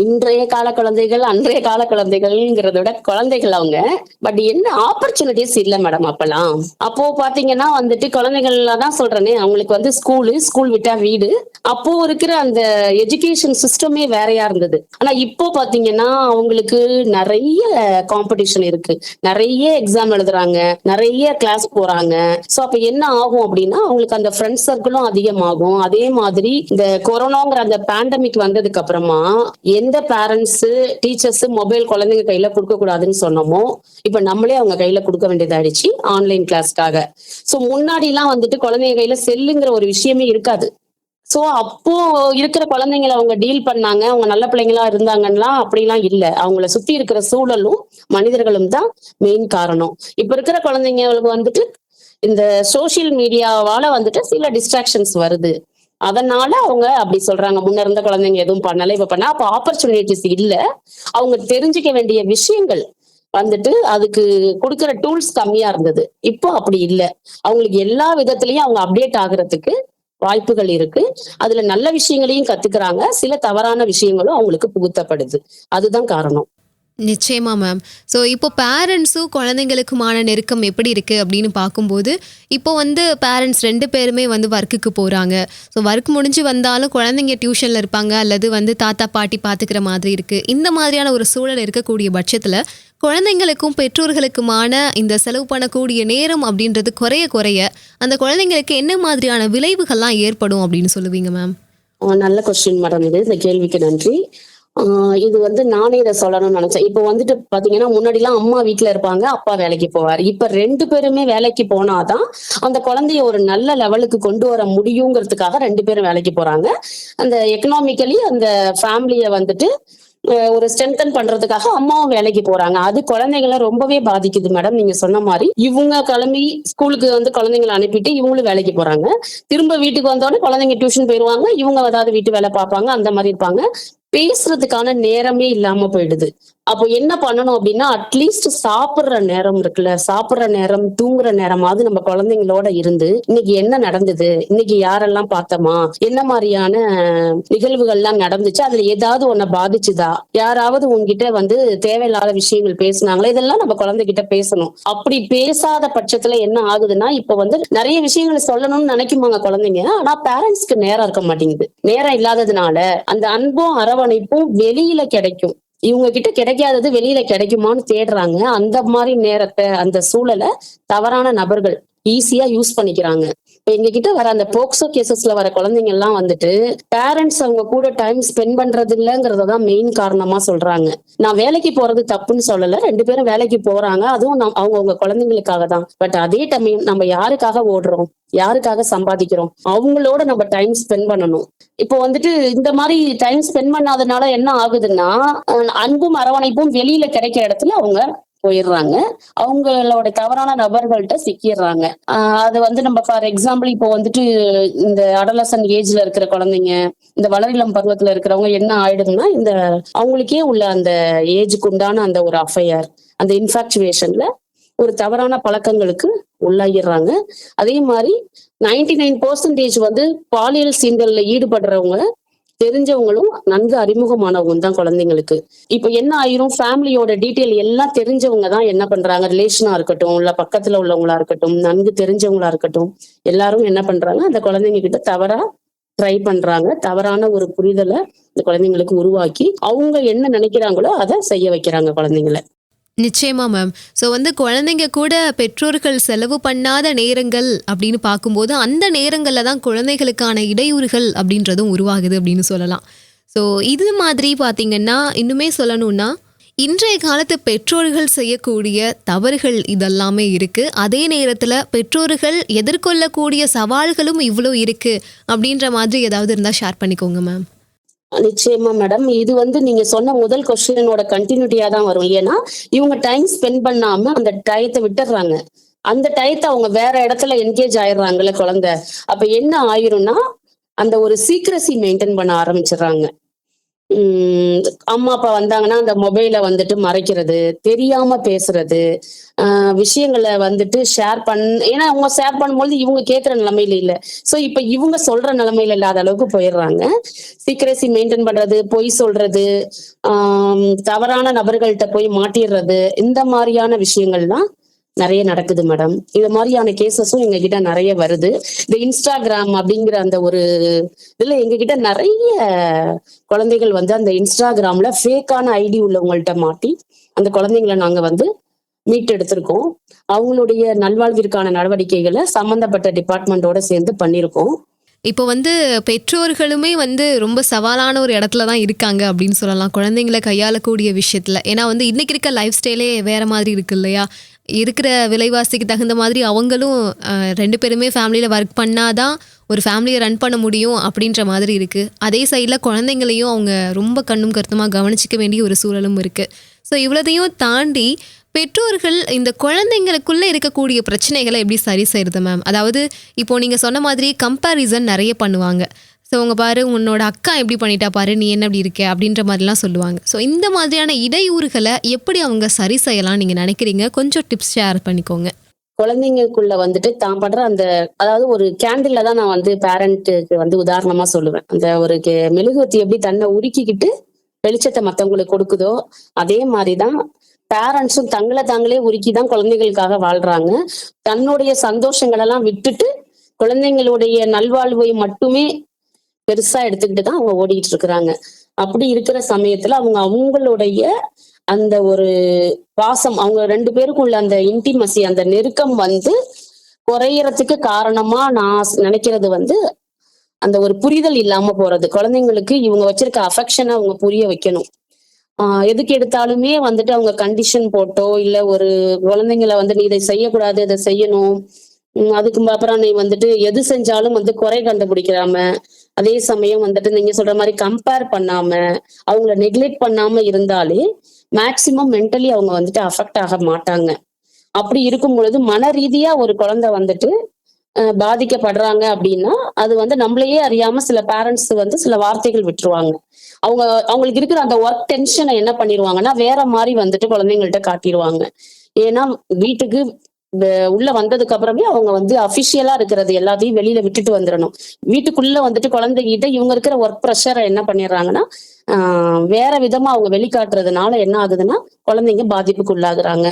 இன்றைய கால குழந்தைகள் அன்றைய கால குழந்தைகள்ங்கிறத விட குழந்தைகள் அவங்க. பட் என்ன ஆப்பர்ச்சுனிட்டிஸ் இல்ல மேடம் அப்பெல்லாம். அப்போ பாத்தீங்கன்னா வந்துட்டு குழந்தைகள்ல தான் சொல்றேனே அவங்களுக்கு வந்து ஸ்கூலு ஸ்கூல் விட்டா வீடு. அப்போ இருக்கிற அந்த எஜுகேஷன் சிஸ்டமே வேறையா இருந்தது. ஆனா இப்போ பாத்தீங்கன்னா அவங்களுக்கு நிறைய காம்படிஷன் இருக்கு. நிறைய எக்ஸாம் எழுதுறாங்க நிறைய கிளாஸ் போறாங்க. சோ அப்ப என்ன ஆகும் அப்படின்னா அவங்களுக்கு அந்த ஃப்ரெண்ட் சர்க்கிளும் அதிகமாகும். அதே மாதிரி இந்த கொரோனாங்கிற அந்த பேண்டமிக் வந்ததுக்கு அப்புறமா எந்த பேரண்ட்ஸ் டீச்சர்ஸ் மொபைல் குழந்தைங்க கையில கொடுக்க கூடாதுன்னு சொன்னோமோ இப்ப நம்மளே அவங்க கையில கொடுக்க வேண்டியதாயிடுச்சு ஆன்லைன் கிளாஸ்க்காக சோ முன்னாடி எல்லாம் வந்துட்டு குழந்தைங்க கையில செல்லுங்கிற ஒரு விஷயமே இருக்காது. சோ அப்போ இருக்கிற குழந்தைங்களை அவங்க டீல் பண்ணாங்க அவங்க நல்ல பிள்ளைங்களா இருந்தாங்கன்னா அப்படிலாம் இல்ல. அவங்கள சுத்தி இருக்கிற சூழலும் மனிதர்களும் தான் மெயின் காரணம். இப்ப இருக்கிற குழந்தைங்களுக்கு வந்துட்டு இந்த சோசியல் மீடியாவால வந்துட்டு சில டிஸ்ட்ராக்ஷன்ஸ் வருது. அதனால அவங்க அப்படி சொல்றாங்க. முன்ன இருந்த குழந்தைங்க எதுவும் பண்ணல இப்ப பண்ணா அப்ப ஆப்பர்ச்சுனிட்டிஸ் இல்ல. அவங்க தெரிஞ்சுக்க வேண்டிய விஷயங்கள் வந்துட்டு அதுக்கு கொடுக்குற டூல்ஸ் கம்மியா இருந்தது. இப்போ அப்படி இல்லை. அவங்களுக்கு எல்லா விதத்திலையும் அவங்க அப்டேட் ஆகுறதுக்கு வாய்ப்புகள் இருக்கு. அதுல நல்ல விஷயங்களையும் கத்துக்கிறாங்க. சில தவறான விஷயங்களும் அவங்களுக்கு புகுத்தப்படுது. அதுதான் காரணம். நிச்சயமா மேம் ஸோ இப்போ பேரண்ட்ஸும் குழந்தைங்களுக்குமான நெருக்கம் எப்படி இருக்கு அப்படின்னு பார்க்கும்போது இப்போ வந்து பேரண்ட்ஸ் ரெண்டு பேருமே வந்து ஒர்க்குக்கு போகிறாங்க ஸோ ஒர்க் முடிஞ்சு வந்தாலும் குழந்தைங்க டியூஷனில் இருப்பாங்க அல்லது வந்து தாத்தா பாட்டி பார்த்துக்கிற மாதிரி இருக்கு. இந்த மாதிரியான ஒரு சூழல் இருக்கக்கூடிய பட்சத்தில் குழந்தைங்களுக்கும் பெற்றோர்களுக்குமான இந்த செலவு பண்ணக்கூடிய நேரம் அப்படின்றது குறைய குறைய அந்த குழந்தைங்களுக்கு என்ன மாதிரியான விளைவுகள்லாம் ஏற்படும் அப்படின்னு சொல்லுவீங்க மேம் நல்ல கொஸ்டின் மேடம் இது. இந்த கேள்விக்கு நன்றி. இது வந்து நானே இதை சொல்லணும்னு நினைச்சேன். இப்போ வந்துட்டு பாத்தீங்கன்னா முன்னாடி எல்லாம் அம்மா வீட்டுல இருப்பாங்க அப்பா வேலைக்கு போவார். இப்ப ரெண்டு பேருமே வேலைக்கு போனாதான் அந்த குழந்தைய ஒரு நல்ல லெவலுக்கு கொண்டு வர முடியுங்கிறதுக்காக ரெண்டு பேரும் வேலைக்கு போறாங்க. அந்த எக்கனாமிக்கலி அந்த ஃபேமிலிய வந்துட்டு ஒரு ஸ்ட்ரென்தன் பண்றதுக்காக அம்மாவும் வேலைக்கு போறாங்க. அது குழந்தைகளை ரொம்பவே பாதிக்குது மேடம் நீங்க சொன்ன மாதிரி இவங்க கிளம்பி ஸ்கூலுக்கு வந்து குழந்தைங்களை அனுப்பிட்டு இவங்களும் வேலைக்கு போறாங்க. திரும்ப வீட்டுக்கு வந்தோடனே குழந்தைங்க டியூஷன் போயிருவாங்க. இவங்க ஏதாவது வீட்டு வேலை பார்ப்பாங்க. அந்த மாதிரி இருப்பாங்க. பேசுறதுக்கான நேரமே இல்லாம போயிடுது. அப்போ என்ன பண்ணணும் அப்படின்னா அட்லீஸ்ட் சாப்பிடுற நேரம் இருக்குல்ல சாப்பிடுற நேரம் தூங்குற நேரமாவது நம்ம குழந்தைங்களோட இருந்து இன்னைக்கு என்ன நடந்தது இன்னைக்கு யாரெல்லாம் பார்த்தோமா என்ன மாதிரியான நிகழ்வுகள்லாம் நடந்துச்சு அதுல ஏதாவது ஒன்ன பாதிச்சுதா யாராவது உங்ககிட்ட வந்து தேவையில்லாத விஷயங்கள் பேசினாங்களா இதெல்லாம் நம்ம குழந்தைகிட்ட பேசணும். அப்படி பேசாத பட்சத்துல என்ன ஆகுதுன்னா இப்ப வந்து நிறைய விஷயங்களை சொல்லணும்னு நினைக்குமாங்க குழந்தைங்க ஆனா பேரண்ட்ஸ்க்கு நேரம் இருக்க மாட்டேங்குது. நேரம் இல்லாததுனால அந்த அன்பும் அரவணைப்பும் வெளியில கிடைக்கும். இவங்க கிட்ட கிடைக்காதது வெளியில கிடைக்குமான்னு தேடுறாங்க. அந்த மாதிரி நேரத்தை அந்த சூழலை தவறான நபர்கள் ஈஸியா யூஸ் பண்ணிக்கிறாங்க. இப்ப எங்க கிட்ட வர அந்த போக்சோ கேசஸ்ல வர குழந்தைங்க எல்லாம் வந்துட்டு பேரண்ட்ஸ் அவங்க கூட டைம் ஸ்பெண்ட் பண்றது இல்லைங்கிறதான் மெயின் காரணமா சொல்றாங்க. நான் வேலைக்கு போறது தப்புன்னு சொல்லல. ரெண்டு பேரும் வேலைக்கு போறாங்க. அதுவும் நம்- அவங்க அவங்க குழந்தைங்களுக்காக தான். பட் அதே டைம் நம்ம யாருக்காக ஓடுறோம்? யாருக்காக சம்பாதிக்கிறோம்? அவங்களோட நம்ம டைம் ஸ்பெண்ட் பண்ணணும். இப்போ வந்துட்டு இந்த மாதிரி டைம் ஸ்பெண்ட் பண்ணாதனால என்ன ஆகுதுன்னா அன்பும் அரவணைப்பும் வெளியில கிடைக்கிற இடத்துல அவங்க போயிடுறாங்க. அவங்களோட தவறான நபர்கள்ட்ட சிக்கிடுறாங்க. அது வந்து நம்ம ஃபார் எக்ஸாம்பிள் இப்போ வந்துட்டு இந்த அடலசன் ஏஜ்ல இருக்கிற குழந்தைங்க இந்த வளரிளம் பருவத்துல இருக்கிறவங்க என்ன ஆயிடுதுன்னா இந்த அவங்களுக்கே உள்ள அந்த ஏஜுக்கு உண்டான அந்த ஒரு அஃபையர் அந்த இன்ஃபாக்சுவேஷன்ல ஒரு தவறான பழக்கங்களுக்கு உள்ளாகிடுறாங்க அதே மாதிரி நைன்டி நைன் பர்சன்டேஜ் வந்து பாலியல் சீண்டல்ல ஈடுபடுறவங்க தெரிஞ்சவங்களும் நன்கு அறிமுகமானவங்க தான் குழந்தைங்களுக்கு. இப்ப என்ன ஆயிரும்? ஃபேமிலியோட டீட்டெயில் எல்லாம் தெரிஞ்சவங்க தான் என்ன பண்றாங்க? ரிலேஷனா இருக்கட்டும் இல்ல பக்கத்துல உள்ளவங்களா இருக்கட்டும் நன்கு தெரிஞ்சவங்களா இருக்கட்டும் எல்லாரும் என்ன பண்றாங்க? அந்த குழந்தைங்க கிட்ட தவறா ட்ரை பண்றாங்க. தவறான ஒரு புரிதலை இந்த குழந்தைங்களுக்கு உருவாக்கி அவங்க என்ன நினைக்கிறாங்களோ அதை செய்ய வைக்கிறாங்க குழந்தைங்களை. நிச்சயமா மேம் ஸோ வந்து குழந்தைங்க கூட பெற்றோர்கள் செலவு பண்ணாத நேரங்கள் அப்படின்னு பார்க்கும்போது அந்த நேரங்களில் தான் குழந்தைகளுக்கான இடையூறுகள் அப்படின்றதும் உருவாகுது அப்படின்னு சொல்லலாம். ஸோ இது மாதிரி பார்த்தீங்கன்னா இன்னுமே சொல்லணும்னா இன்றைய காலத்து பெற்றோர்கள் செய்யக்கூடிய தவறுகள் இதெல்லாமே இருக்குது அதே நேரத்தில் பெற்றோர்கள் எதிர்கொள்ளக்கூடிய சவால்களும் இவ்வளோ இருக்குது அப்படின்ற மாதிரி ஏதாவது இருந்தால் ஷேர் பண்ணிக்கோங்க மேம் நிச்சயமா மேடம் இது வந்து நீங்க சொன்ன முதல் கொஸ்டினோட கண்டினியூட்டியா தான் வரும். ஏன்னா இவங்க டைம் ஸ்பெண்ட் பண்ணாம அந்த டயத்தை விட்டுறாங்க அந்த டயத்தை அவங்க வேற இடத்துல என்கேஜ் ஆயிடுறாங்கல்ல குழந்தை. அப்ப என்ன ஆயிரும்னா அந்த ஒரு சீக்ரஸி மெயின்டைன் பண்ண ஆரம்பிச்சிடுறாங்க. அம்மா அப்பா வந்தாங்கன்னா அந்த மொபைலை வந்துட்டு மறைக்கிறது தெரியாம பேசுறது விஷயங்களை வந்துட்டு ஷேர் பண் ஏன்னா அவங்க ஷேர் பண்ணும்போது இவங்க கேட்குற நிலைமையில இல்லை. ஸோ இப்போ இவங்க சொல்ற நிலைமையில இல்லாத அளவுக்கு போயிடுறாங்க. சீக்கிரசி மெயின்டைன் பண்றது பொய் சொல்றது தவறான நபர்கள்ட்ட போய் மாட்டிடுறது இந்த மாதிரியான விஷயங்கள்லாம் நிறைய நடக்குது மேடம் இந்த மாதிரியான கேசஸும் எங்க கிட்ட நிறைய வருது. இந்த இன்ஸ்டாகிராம் அப்படிங்கிற அந்த ஒரு இதுல எங்க கிட்ட நிறைய குழந்தைகள் வந்து அந்த இன்ஸ்டாகிராம்ல ஃபேக்கான ஐடி உள்ளவங்கள்ட்ட மாட்டி அந்த குழந்தைங்களை நாங்க வந்து மீட்டெடுத்திருக்கோம். அவங்களுடைய நல்வாழ்விற்கான நடவடிக்கைகளை சம்பந்தப்பட்ட டிபார்ட்மெண்டோட சேர்ந்து பண்ணியிருக்கோம். இப்போ வந்து பெற்றோர்களுமே வந்து ரொம்ப சவாலான ஒரு இடத்துல தான் இருக்காங்க அப்படின்னு சொல்லலாம். குழந்தைங்களை கையாளக்கூடிய விஷயத்தில். ஏன்னா வந்து இன்னைக்கு இருக்க லைஃப் ஸ்டைலே வேற மாதிரி இருக்கு இல்லையா? இருக்கிற விலைவாசிக்கு தகுந்த மாதிரி அவங்களும் ரெண்டு பேருமே ஃபேமிலியில் ஒர்க் பண்ணாதான் ஒரு ஃபேமிலியை ரன் பண்ண முடியும் அப்படின்ற மாதிரி இருக்குது அதே சைடில் குழந்தைங்களையும் அவங்க ரொம்ப கண்ணும் கருத்துமாக கவனிச்சிக்க வேண்டிய ஒரு சூழலும் இருக்குது ஸோ இவ்வளோதையும் தாண்டி பெற்றோர்கள் இந்த குழந்தைங்களுக்குள்ளே இருக்கக்கூடிய பிரச்சனைகளை எப்படி சரி செய்கிறது மேம் அதாவது இப்போது நீங்கள் சொன்ன மாதிரி கம்பேரிசன் நிறைய பண்ணுவாங்க. ஸோ உங்க பாரு உன்னோட அக்கா எப்படி பண்ணிட்டா பாரு நீ என்ன இப்படி இருக்க? அப்படின்ற மாதிரிலாம் சொல்லுவாங்க. ஸோ இந்த மாதிரியான இடையூறுகளை எப்படி அவங்க சரி செய்யலாம் நீங்க நினைக்கிறீங்க? கொஞ்சம் டிப்ஸ் ஷேர் பண்ணிக்கோங்க. குழந்தைங்களுக்குள்ள வந்துட்டு தான் படுற அந்த அதாவது ஒரு கேண்டில்ல தான் நான் வந்து பேரண்ட்டுக்கு வந்து உதாரணமா சொல்லுவேன். அந்த ஒரு மெழுகுவத்தி மெழுகுவர்த்தி எப்படி தன்னை உருக்கிக்கிட்டு வெளிச்சத்தை மற்றவங்களுக்கு கொடுக்குதோ அதே மாதிரிதான் பேரண்ட்ஸும் தங்களை தாங்களே உருக்கி தான் குழந்தைகளுக்காக வாழ்றாங்க. தன்னுடைய சந்தோஷங்கள் எல்லாம் விட்டுட்டு குழந்தைங்களுடைய நல்வாழ்வை மட்டுமே பெருசா எடுத்துக்கிட்டு தான் அவங்க ஓடிட்டு இருக்கிறாங்க. அப்படி இருக்கிற சமயத்துல அவங்க அவங்களுடைய அந்த ஒரு பாசம் அவங்க ரெண்டு பேருக்குள்ள அந்த இன்டிமசி அந்த நெருக்கம் வந்து குறையறதுக்கு காரணமா நான் நினைக்கிறது வந்து அந்த ஒரு புரிதல் இல்லாம போறது. குழந்தைங்களுக்கு இவங்க வச்சிருக்க அஃபெக்ஷனை அவங்க புரிய வைக்கணும். ஆஹ் எதுக்கு எடுத்தாலுமே வந்துட்டு அவங்க கண்டிஷன் போட்டோ இல்ல ஒரு குழந்தைங்களை வந்து நீ இதை செய்யக்கூடாது இதை செய்யணும். அதுக்கு அப்புறம் நீ வந்துட்டு எது செஞ்சாலும் வந்து குறை கண்டுபிடிக்கிறாம அதே சமயம் வந்துட்டு நீங்க சொல்ற மாதிரி கம்பேர் பண்ணாம அவங்கள நெக்லெக்ட் பண்ணாம இருந்தாலே மேக்சிமம் மென்டலி அவங்க வந்துட்டு அஃபெக்ட் ஆக மாட்டாங்க. அப்படி இருக்கும் பொழுது மன ரீதியா ஒரு குழந்தை வந்துட்டு பாதிக்கப்படுறாங்க அப்படின்னா அது வந்து நம்மளையே அறியாம சில பேரண்ட்ஸ் வந்து சில வார்த்தைகள் விட்டுருவாங்க. அவங்க அவங்களுக்கு இருக்கிற அந்த ஒர்க் டென்ஷனை என்ன பண்ணிடுவாங்கன்னா வேற மாதிரி வந்துட்டு குழந்தைங்கள்ட்ட காட்டிடுவாங்க ஏன்னா வீட்டுக்கு உள்ள வந்ததுக்கு அப்புறமே அவங்க வந்து அபிஷியலா இருக்கிறது எல்லாத்தையும் வெளியில விட்டுட்டு வந்துடணும். வீட்டுக்குள்ள வந்துட்டு குழந்தைகிட்ட இவங்க இருக்கிற ஒர்க் ப்ரெஷரை என்ன பண்ணிடுறாங்கன்னா ஆஹ் வேற விதமா அவங்க வெளிக்காட்டுறதுனால என்ன ஆகுதுன்னா குழந்தைங்க பாதிப்புக்கு உள்ளாகுறாங்க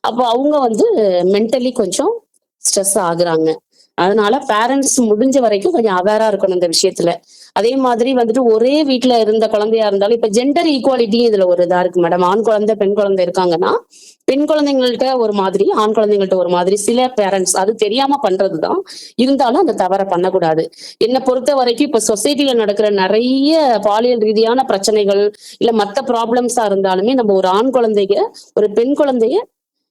அப்போ அவங்க வந்து மென்டலி கொஞ்சம் ஸ்ட்ரெஸ் ஆகுறாங்க. அதனால பேரண்ட்ஸ் முடிஞ்ச வரைக்கும் கொஞ்சம் அவேரா இருக்கணும் இந்த விஷயத்துல. அதே மாதிரி வந்துட்டு ஒரே வீட்டுல இருந்த குழந்தையா இருந்தாலும் இப்ப ஜெண்டர் ஈக்குவாலிட்டி இதுல ஒரு இதா இருக்கு மேடம் ஆண் குழந்தை பெண் குழந்தை இருக்காங்கன்னா பெண் குழந்தைங்கள்ட்ட ஒரு மாதிரி ஆண் குழந்தைங்கள்ட்ட ஒரு மாதிரி சில பேரண்ட்ஸ் அது தெரியாம பண்றதுதான். இருந்தாலும் அந்த தவறை பண்ணக்கூடாது. என்னை பொறுத்த வரைக்கும் இப்ப சொசைட்டில நடக்கிற நிறைய பாலியல் ரீதியான பிரச்சனைகள் இல்ல மத்த ப்ராப்ளம்ஸா இருந்தாலுமே நம்ம ஒரு ஆண் குழந்தைய ஒரு பெண் குழந்தைய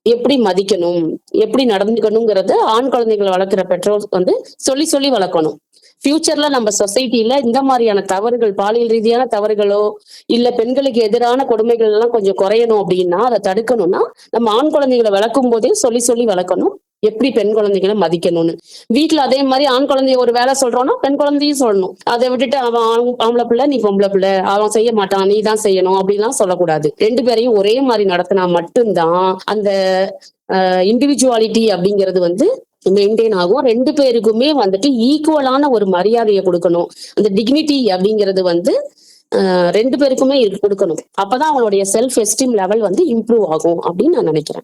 எப்படி மதிக்கணும் எப்படி நடந்துக்கணுங்கிறது ஆண் குழந்தைகளை வளர்க்குற பெற்றோர் வந்து சொல்லி சொல்லி வளர்க்கணும். ஃபியூச்சர்ல நம்ம சொசைட்டில இந்த மாதிரியான தவறுகள் பாலியல் ரீதியான தவறுகளோ இல்ல பெண்களுக்கு எதிரான கொடுமைகள் எல்லாம் கொஞ்சம் குறையணும் அப்படின்னா அதை தடுக்கணும்னா நம்ம ஆண் குழந்தைகளை வளர்க்கும் போதே சொல்லி சொல்லி வளர்க்கணும். எப்படி பெண் குழந்தைகளை மதிக்கணும்னு. வீட்டுல அதே மாதிரி ஆண் குழந்தைய ஒரு வேலை சொல்றோம்னா பெண் குழந்தையும் சொல்லணும். அதை விட்டுட்டு அவன் ஆம்பளை பிள்ளை நீ பொம்பளை பிள்ளை அவன் செய்ய மாட்டான் நீ தான் செய்யணும் அப்படிலாம் சொல்லக்கூடாது. ரெண்டு பேரையும் ஒரே மாதிரி நடத்தினா மட்டும்தான் அந்த இண்டிவிஜுவாலிட்டி அப்படிங்கிறது வந்து மெயின்டைன் ஆகும். ரெண்டு பேருக்குமே வந்துட்டு ஈக்குவலான ஒரு மரியாதையை கொடுக்கணும். அந்த டிக்னிட்டி அப்படிங்கிறது வந்து ஆஹ் ரெண்டு பேருக்குமே கொடுக்கணும். அப்பதான் அவங்களுடைய செல்ஃப் எஸ்டீம் லெவல் வந்து இம்ப்ரூவ் ஆகும் அப்படின்னு நான் நினைக்கிறேன்.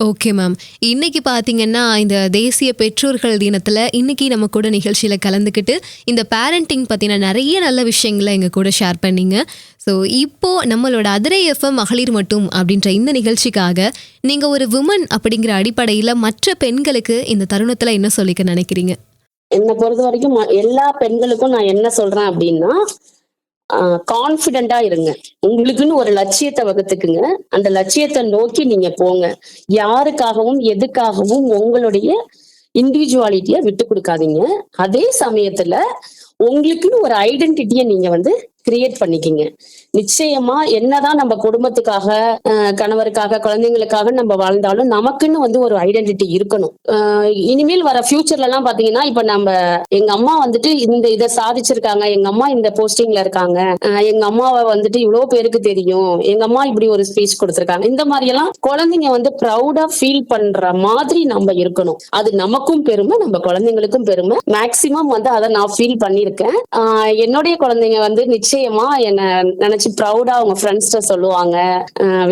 ஓகே மேம் இன்னைக்கு பார்த்தீங்கன்னா இந்த தேசிய பெற்றோர்கள் தினத்தில் இன்னைக்கு நம்ம கூட நிகழ்ச்சியில் கலந்துக்கிட்டு இந்த பேரண்டிங் பற்றின நிறைய நல்ல விஷயங்களை எங்கள் கூட ஷேர் பண்ணீங்க. ஸோ இப்போ நம்மளோட அதிரை எஃப்எம் மகளிர் மட்டும் அப்படின்ற இந்த நிகழ்ச்சிக்காக நீங்கள் ஒரு விமன் அப்படிங்கிற அடிப்படையில் மற்ற பெண்களுக்கு இந்த தருணத்தில் என்ன சொல்லிக்க நினைக்கிறீங்க? என்னை பொறுத்த வரைக்கும் எல்லா பெண்களுக்கும் நான் என்ன சொல்றேன் அப்படின்னா கான்பிடண்டா இருங்க. உங்களுக்குன்னு ஒரு லட்சியத்தை வகுத்துக்குங்க. அந்த லட்சியத்தை நோக்கி நீங்க போங்க. யாருக்காகவும் எதுக்காகவும் உங்களுடைய இண்டிவிஜுவாலிட்டிய விட்டு கொடுக்காதீங்க. அதே சமயத்துல உங்களுக்குன்னு ஒரு ஐடென்டிட்டியை நீங்க வந்து கிரியேட் பண்ணிக்கிங்க. நிச்சயமா என்னதான் நம்ம குடும்பத்துக்காக கணவருக்காக குழந்தைங்களுக்காக நம்ம வாழ்ந்தாலும் நமக்குன்னு வந்து ஒரு ஐடென்டிட்டி இருக்கணும். இனிமேல் வர ஃபியூச்சர்ல எல்லாம் பாத்தீங்கன்னா இப்ப நம்ம எங்க அம்மா வந்துட்டு இந்த இதை சாதிச்சிருக்காங்க எங்க அம்மா இந்த போஸ்டிங்ல இருக்காங்க எங்க அம்மாவை வந்துட்டு இவ்வளவு பேருக்கு தெரியும் எங்க அம்மா இப்படி ஒரு ஸ்பீச் கொடுத்திருக்காங்க. இந்த மாதிரி எல்லாம் குழந்தைங்க வந்து ப்ரௌடா ஃபீல் பண்ற மாதிரி நம்ம இருக்கணும். அது நமக்கும் பெருமை நம்ம குழந்தைங்களுக்கும் பெருமை. மேக்சிமம் வந்து அதை நான் ஃபீல் பண்ணியிருக்கேன். என்னுடைய குழந்தைங்க வந்து நிச்சயமா என்ன நினைச்சு ப்ரௌடா அவங்க ஃப்ரெண்ட்ஸ்ட சொல்லுவாங்க.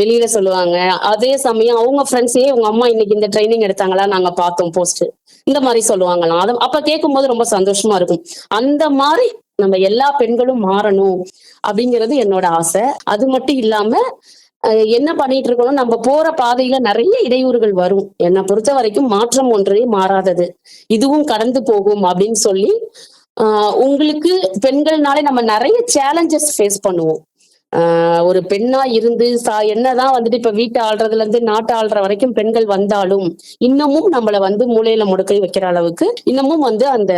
வெளியில சொல்லுவாங்க. அதே சமயம் அவங்க ஃப்ரெண்ட்ஸே உங்க அம்மா இன்னைக்கு இந்த ட்ரைனிங் எடுத்தாங்களா நாங்க பார்த்தோம் போஸ்ட் இந்த மாதிரி சொல்லுவாங்களாம். அது அப்ப கேட்கும்போது ரொம்ப சந்தோஷமா இருக்கும். அந்த மாதிரி நம்ம எல்லா பெண்களும் மாறணும் அப்படிங்கிறது என்னோட ஆசை. அது மட்டும் இல்லாம என்ன பண்ணிட்டு இருக்கணும் நம்ம போற பாதையில நிறைய இடையூறுகள் வரும். என்னை பொறுத்த வரைக்கும் மாற்றம் ஒன்றே மாறாதது. இதுவும் கடந்து போகும் அப்படின்னு சொல்லி உங்களுக்கு பெண்கள்னாலே நம்ம நிறைய சேலஞ்சஸ் ஃபேஸ் பண்ணுவோம். ஒரு பெண்ணா இருந்து சா என்னதான் வந்துட்டு இப்ப வீட்டை ஆள்றதுல இருந்து நாட்டை ஆள்ற வரைக்கும் பெண்கள் வந்தாலும் இன்னமும் நம்மள வந்து மூலையில முடக்கை வைக்கிற அளவுக்கு இன்னமும் வந்து அந்த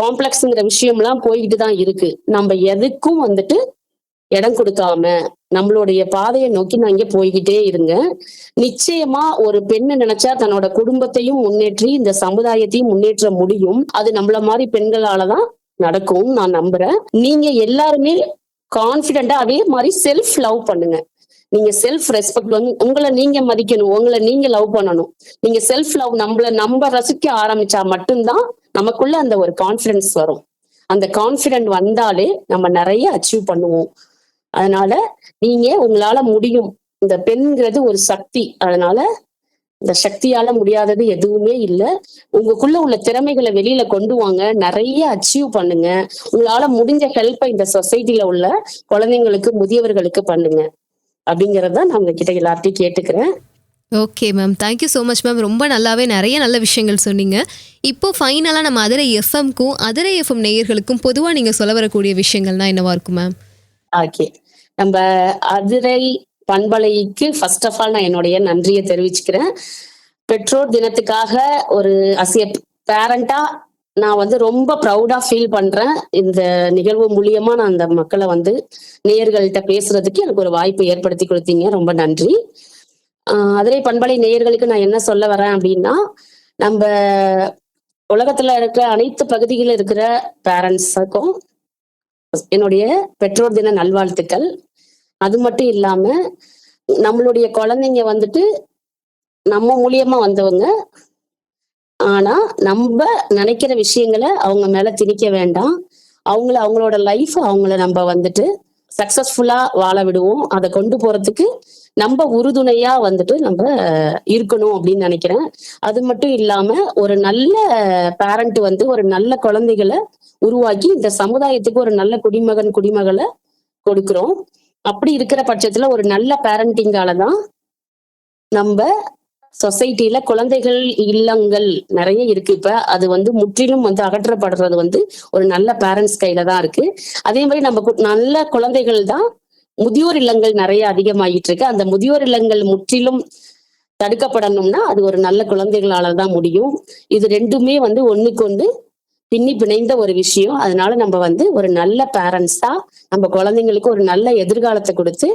காம்ப்ளெக்ஸ்ங்கிற விஷயம்லாம் போய்கிட்டு தான் இருக்கு. நம்ம எதுக்கும் வந்துட்டு இடம் கொடுக்காம நம்மளுடைய பாதையை நோக்கி நான் இங்க போய்கிட்டே இருங்க. நிச்சயமா ஒரு பெண்ணு நினைச்சா தன்னோட குடும்பத்தையும் முன்னேற்றி இந்த சமுதாயத்தையும் முன்னேற்ற முடியும். அது நம்மள மாதிரி பெண்களாலதான் நடக்கும் நான் நம்புறேன். நீங்க எல்லாருமே கான்ஃபிடென்ட்டா அதே மாதிரி செல்ஃப் லவ் பண்ணுங்க. நீங்க செல்ஃப் ரெஸ்பெக்ட் வந்து உங்களை நீங்க மதிக்கணும் உங்களை நீங்க லவ் பண்ணணும். நீங்க செல்ஃப் லவ் நம்மள நம்ம ரசிக்க ஆரம்பிச்சா மட்டும்தான் நமக்குள்ள அந்த ஒரு கான்ஃபிடன்ஸ் வரும். அந்த கான்ஃபிடென்ட் வந்தாலே நம்ம நிறைய அச்சீவ் பண்ணுவோம். அதனால நீங்க உங்களால முடியும். இந்த பெண்ங்கிறது ஒரு சக்தி. அதனால இந்த சக்தியால முடியாதது எதுவுமே இல்லை. உங்களுக்குள்ள உள்ள திறமைகளை வெளியில கொண்டு வாங்க. நிறைய அச்சீவ் பண்ணுங்க. உங்களால முடிஞ்ச ஹெல்ப்பை இந்த சொசைட்டில உள்ள குழந்தைங்களுக்கு முதியவர்களுக்கு பண்ணுங்க. அப்படிங்கறத நான் உங்ககிட்ட எல்லார்ட்டையும் கேட்டுக்கிறேன். Okay ma'am thank you so much ma'am ரொம்ப நல்லாவே நிறைய நல்ல விஷயங்கள் சொன்னீங்க. இப்போ ஃபைனலாக நம்ம அதிரை எஃப்எம்க்கும் அதிரை எஃப்எம் நேயர்களுக்கும் பொதுவாக நீங்கள் சொல்ல வரக்கூடிய விஷயங்கள்னா என்னவா இருக்கும் மேம் ஓகே நம்ம அதிரை பண்பலைக்கு ஃபர்ஸ்ட் ஆஃப் ஆல் நான் என்னுடைய நன்றியை தெரிவிச்சுக்கிறேன். பெற்றோர் தினத்துக்காக ஒரு அசிய பேரண்டா நான் வந்து ரொம்ப ப்ரௌடா ஃபீல் பண்றேன். இந்த நிகழ்வு மூலியமா நான் அந்த மக்களை வந்து நேயர்கள்ட்ட பேசுறதுக்கு எனக்கு ஒரு வாய்ப்பு ஏற்படுத்தி கொடுத்தீங்க. ரொம்ப நன்றி. அதிலே அதிரை பண்பலை நேயர்களுக்கு நான் என்ன சொல்ல வரேன் அப்படின்னா நம்ம உலகத்துல இருக்கிற அனைத்து பகுதிகளில் இருக்கிற பேரண்ட்ஸுக்கும் என்னுடைய பெற்றோர் தின நல்வாழ்த்துக்கள். அது மட்டும் இல்லாம நம்மளுடைய குழந்தைங்க வந்துட்டு நம்ம மூலியமா வந்தவங்க. ஆனா நம்ம நினைக்கிற விஷயங்களை அவங்க மேல திணிக்க வேண்டாம். அவங்கள அவங்களோட லைஃப் அவங்கள நம்ம வந்துட்டு சக்சஸ்ஃபுல்லா வாழ விடுவோம். அதை கொண்டு போறதுக்கு நம்ம உறுதுணையா வந்துட்டு நம்ம இருக்கணும் அப்படின்னு நினைக்கிறேன். அது மட்டும் இல்லாம ஒரு நல்ல பேரண்ட் வந்து ஒரு நல்ல குழந்தைகளை உருவாக்கி இந்த சமுதாயத்துக்கு ஒரு நல்ல குடிமகன் குடிமகளை கொடுக்கிறோம். அப்படி இருக்கிற பட்சத்துல ஒரு நல்ல பேரண்டிங்கால தான் நம்ம சொசைட்டில குழந்தைகள் இல்லங்கள் நிறைய இருக்கு. இப்ப அது வந்து முற்றிலும் வந்து அகற்றப்படுறது வந்து ஒரு நல்ல பேரண்ட்ஸ் கையில தான் இருக்கு. அதே மாதிரி நம்ம நல்ல குழந்தைகள் தான் முதியோர் இல்லங்கள் நிறைய அதிகமாகிட்டு இருக்கு. அந்த முதியோர் இல்லங்கள் முற்றிலும் தடுக்கப்படணும்னா அது ஒரு நல்ல குழந்தைகளால தான் முடியும். இது ரெண்டுமே வந்து ஒண்ணுக்கு ஒன்று பின்னி பிணைந்த ஒரு விஷயம். அதனால நம்ம வந்து ஒரு நல்ல பேரண்ட்ஸா நம்ம குழந்தைங்களுக்கு ஒரு நல்ல எதிர்காலத்தை கொடுத்து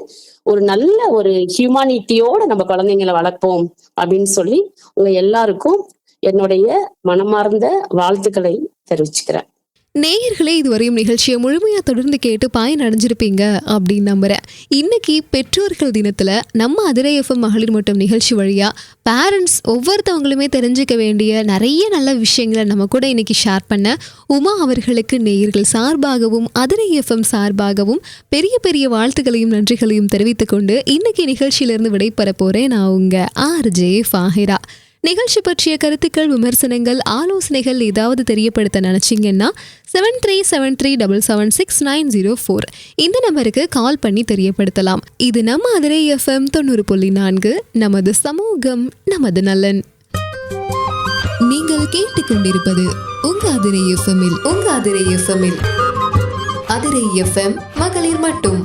ஒரு நல்ல ஒரு ஹியூமானிட்டியோட நம்ம குழந்தைங்களை வளர்ப்போம் அப்படின்னு சொல்லி உங்க எல்லாருக்கும் என்னுடைய மனமார்ந்த வாழ்த்துக்களை தெரிவிச்சுக்கிறேன். நேயர்களே இதுவரையும் நிகழ்ச்சியை முழுமையாக தொடர்ந்து கேட்டு பயன் அடைஞ்சிருப்பீங்க அப்படின்னு நம்புகிறேன் இன்னைக்கு பெற்றோர்கள் தினத்தில் நம்ம அதிரை எஃப்எம் மகளிர் மட்டும் நிகழ்ச்சி வழியாக பேரண்ட்ஸ் ஒவ்வொருத்தவங்களுமே தெரிஞ்சுக்க வேண்டிய நிறைய நல்ல விஷயங்களை நம்ம கூட இன்னைக்கு ஷேர் பண்ண உமா அவர்களுக்கு நேயர்கள் சார்பாகவும் அதிரை எஃப்எம் சார்பாகவும் பெரிய பெரிய வாழ்த்துக்களையும் நன்றிகளையும் தெரிவித்துக்கொண்டு இன்னைக்கு நிகழ்ச்சியிலிருந்து விடைபெற போகிறேன் நான் உங்க ஆர்ஜே ஃபாஹிரா. நிகழ்ச்சி பற்றிய கருத்துக்கள் விமர்சனங்கள் ஆலோசனைகள் ஏதாவது தெரியப்படுத்த நினச்சிங்கன்னா seven three seven three double seven six nine zero four இந்த நம்பருக்கு கால் பண்ணி தெரியப்படுத்தலாம். இது நம்ம அதிரை எஃப்எம் தொண்ணூறு புள்ளி நான்கு நமது சமூகம் நமது நலன். நீங்கள் கேட்டுக்கொண்டிருப்பது உங்க அதிரை எஃப்எம்மில் உங்க அதிரை எஃப்எம்மில் அதிரை எஃப்எம் மகளிர் மட்டும்.